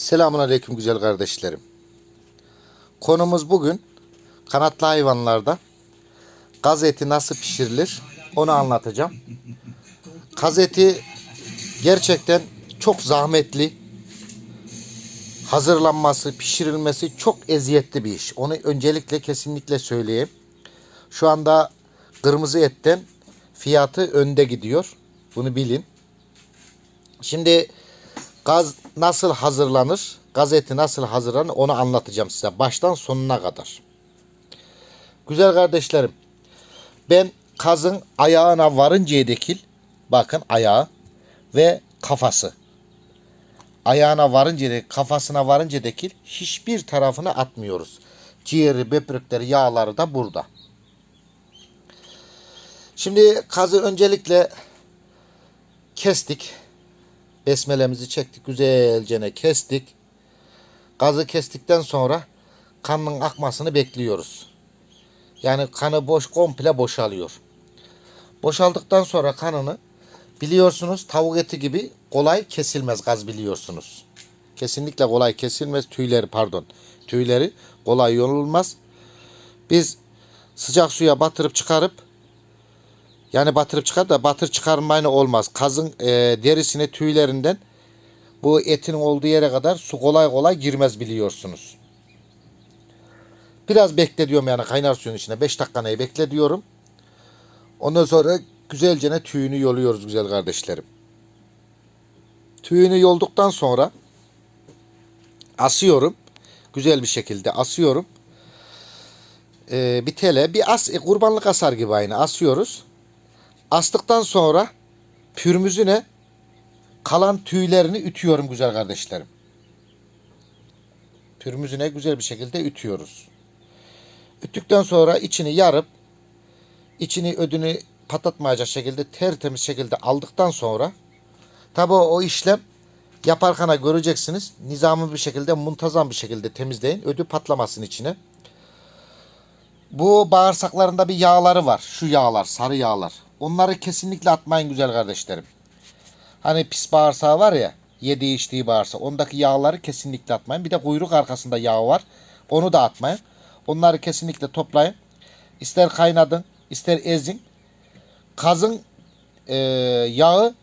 Selamun Aleyküm güzel kardeşlerim. Konumuz bugün kanatlı hayvanlarda gaz eti nasıl pişirilir onu anlatacağım. Kaz eti gerçekten çok zahmetli. Hazırlanması, pişirilmesi çok eziyetli bir iş. Onu öncelikle kesinlikle söyleyeyim. Şu anda kırmızı etten fiyatı önde gidiyor. Bunu bilin. Şimdi gaz nasıl hazırlanır, gaz eti nasıl hazırlanır onu anlatacağım size baştan sonuna kadar. Güzel kardeşlerim, ben kazın ayağına varıncaya dekil, bakın ayağı ve kafası. Ayağına varınca dekil, kafasına varınca dekil hiçbir tarafını atmıyoruz. Ciğeri, böbrekleri, yağları da burada. Şimdi kazı öncelikle kestik. Besmelemizi çektik. Güzelce kestik. Gazı kestikten sonra kanın akmasını bekliyoruz. Yani kanı boş komple boşalıyor. Boşaldıktan sonra kanını biliyorsunuz tavuk eti gibi kolay kesilmez gaz biliyorsunuz. Kesinlikle kolay kesilmez. Tüyleri pardon. Tüyleri kolay yolulmaz. Biz sıcak suya batırıp çıkarıp yani batırıp çıkar da batır çıkarmayla olmaz. Kazın e, derisine tüylerinden bu etin olduğu yere kadar su kolay kolay girmez biliyorsunuz. Biraz bekle diyorum yani kaynar suyun içine. 5 dakika neyi bekle diyorum. Ondan sonra güzelce ne tüyünü yoluyoruz güzel kardeşlerim. Tüyünü yolduktan sonra asıyorum. Güzel bir şekilde asıyorum. Ee, bir tele, bir as, e, kurbanlık asar gibi aynı asıyoruz. Astıktan sonra pürmüzüne kalan tüylerini ütüyorum güzel kardeşlerim. Pürmüzüne güzel bir şekilde ütüyoruz. Üttıkten sonra içini yarıp içini ödünü patlatmayacak şekilde tertemiz şekilde aldıktan sonra tabi o işlem yaparkana göreceksiniz. Nizamlı bir şekilde muntazam bir şekilde temizleyin. Ödü patlamasın içine. Bu bağırsaklarında bir yağları var. Şu yağlar, sarı yağlar. Onları kesinlikle atmayın güzel kardeşlerim. Hani pis bağırsağı var ya, yediği içtiği bağırsak. Ondaki yağları kesinlikle atmayın. Bir de kuyruk arkasında yağ var. Onu da atmayın. Onları kesinlikle toplayın. İster kaynadın, ister ezin. Kazın e, yağı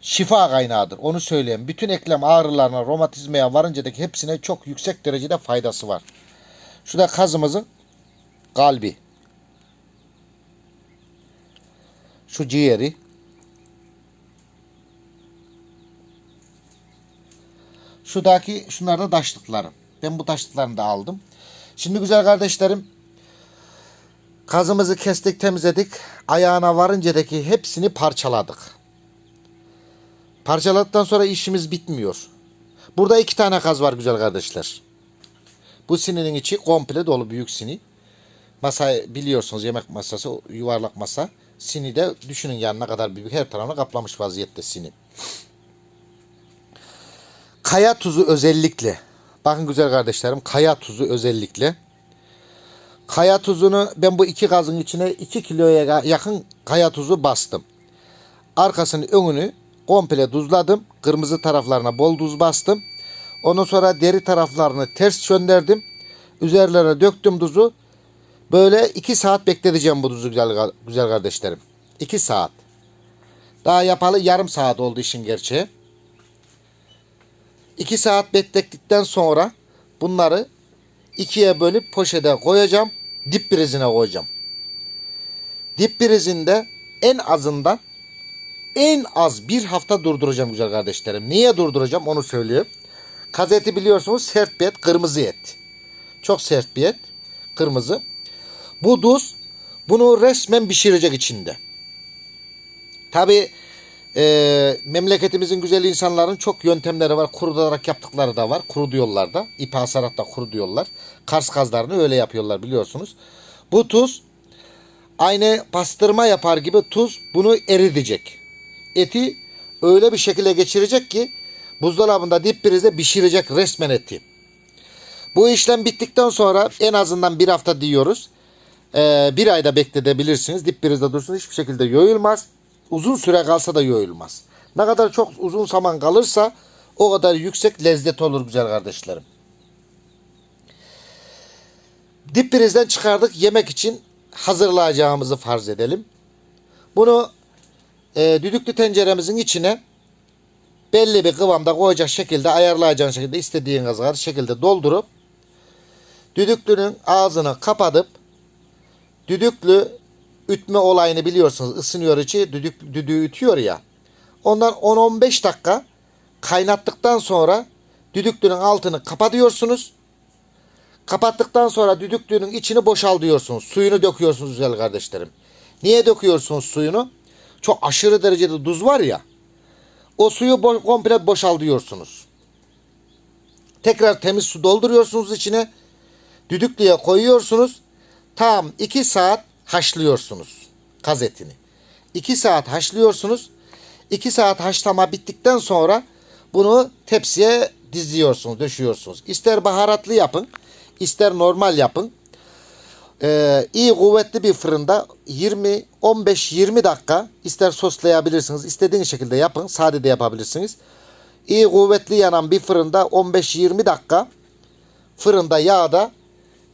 şifa kaynağıdır. Onu söyleyeyim. Bütün eklem ağrılarına, romatizmaya varıncadaki hepsine çok yüksek derecede faydası var. Şu da kazımızın kalbi. Şu ciğeri. Şuradaki şunlar da taşlıklarım. Ben bu taşlıklarını da aldım. Şimdi güzel kardeşlerim kazımızı kestik temizledik. Ayağına varıncadaki hepsini parçaladık. Parçaladıktan sonra işimiz bitmiyor. Burada iki tane kaz var güzel kardeşler. Bu sininin içi komple dolu büyük sini. Masa biliyorsunuz yemek masası yuvarlak masa. Sini de düşünün yanına kadar büyük her tarafını kaplamış vaziyette sini. Kaya tuzu özellikle. Bakın güzel kardeşlerim kaya tuzu özellikle. Kaya tuzunu ben bu iki gazın içine 2 kiloya yakın kaya tuzu bastım. Arkasını önünü komple tuzladım. Kırmızı taraflarına bol tuz bastım. Ondan sonra deri taraflarını ters gönderdim. Üzerlerine döktüm tuzu. Böyle 2 saat bekleteceğim bu tuzu güzel, güzel kardeşlerim. 2 saat. Daha yapalı yarım saat oldu işin gerçeği. 2 saat beklettikten sonra bunları ikiye bölüp poşete koyacağım. Dip prizine koyacağım. Dip prizinde en azından en az bir hafta durduracağım güzel kardeşlerim. Niye durduracağım onu söyleyeyim. Kaz eti biliyorsunuz sert bir et, kırmızı et. Çok sert bir et, kırmızı. Bu duz bunu resmen pişirecek içinde. Tabi e, memleketimizin güzel insanların çok yöntemleri var. Kurutarak yaptıkları da var. Kuru diyorlar da. İpi asarak da kuru diyorlar. Kars kazlarını öyle yapıyorlar biliyorsunuz. Bu tuz aynı pastırma yapar gibi tuz bunu eritecek. Eti öyle bir şekilde geçirecek ki buzdolabında dip prize pişirecek resmen eti. Bu işlem bittikten sonra en azından bir hafta diyoruz. Ee, bir ayda bekletebilirsiniz. Dip prizde dursun hiçbir şekilde yoyulmaz. Uzun süre kalsa da yoyulmaz. Ne kadar çok uzun zaman kalırsa o kadar yüksek lezzet olur güzel kardeşlerim. Dip prizden çıkardık yemek için hazırlayacağımızı farz edelim. Bunu e, düdüklü tenceremizin içine belli bir kıvamda koyacak şekilde ayarlayacağın şekilde istediğin kadar şekilde doldurup düdüklünün ağzını kapatıp düdüklü ütme olayını biliyorsunuz. Isınıyor içi düdük, düdüğü ütüyor ya. Ondan 10-15 dakika kaynattıktan sonra düdüklünün altını kapatıyorsunuz. Kapattıktan sonra düdüklünün içini boşaltıyorsunuz. Suyunu döküyorsunuz güzel kardeşlerim. Niye döküyorsunuz suyunu? Çok aşırı derecede tuz var ya. O suyu bo- komple boşaltıyorsunuz. Tekrar temiz su dolduruyorsunuz içine. Düdüklüye koyuyorsunuz. Tam 2 saat haşlıyorsunuz kaz etini. 2 saat haşlıyorsunuz. 2 saat haşlama bittikten sonra bunu tepsiye diziyorsunuz, döşüyorsunuz. İster baharatlı yapın, ister normal yapın. Ee, iyi kuvvetli bir fırında 20 15-20 dakika ister soslayabilirsiniz. istediğiniz şekilde yapın. Sade de yapabilirsiniz. İyi kuvvetli yanan bir fırında 15-20 dakika fırında yağda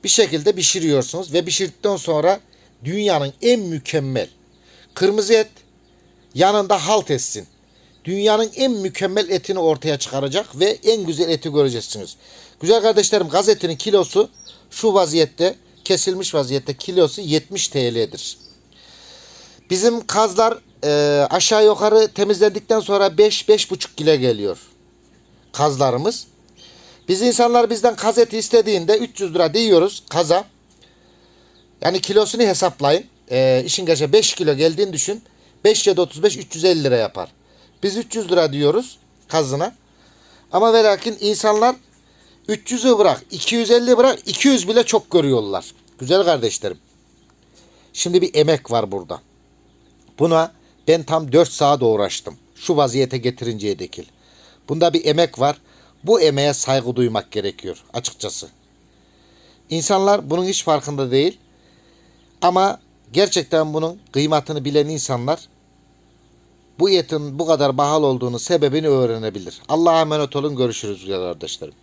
bir şekilde pişiriyorsunuz ve pişirdikten sonra dünyanın en mükemmel kırmızı et yanında halt etsin. Dünyanın en mükemmel etini ortaya çıkaracak ve en güzel eti göreceksiniz. Güzel kardeşlerim gaz etinin kilosu şu vaziyette kesilmiş vaziyette kilosu 70 TL'dir. Bizim kazlar e, aşağı yukarı temizlendikten sonra 5-5,5 kilo geliyor. Kazlarımız. Biz insanlar bizden kaz eti istediğinde 300 lira diyoruz kaza. Yani kilosunu hesaplayın. E, işin geçe 5 kilo geldiğini düşün. 5 ya da 35 350 lira yapar. Biz 300 lira diyoruz kazına. Ama ve lakin insanlar 300'ü bırak, 250 bırak, 200 bile çok görüyorlar. Güzel kardeşlerim. Şimdi bir emek var burada. Buna ben tam 4 saat uğraştım. Şu vaziyete getirinceye dekil. Bunda bir emek var. Bu emeğe saygı duymak gerekiyor açıkçası. İnsanlar bunun hiç farkında değil. Ama gerçekten bunun kıymetini bilen insanlar bu etin bu kadar pahalı olduğunu sebebini öğrenebilir. Allah'a emanet olun. Görüşürüz güzel kardeşlerim.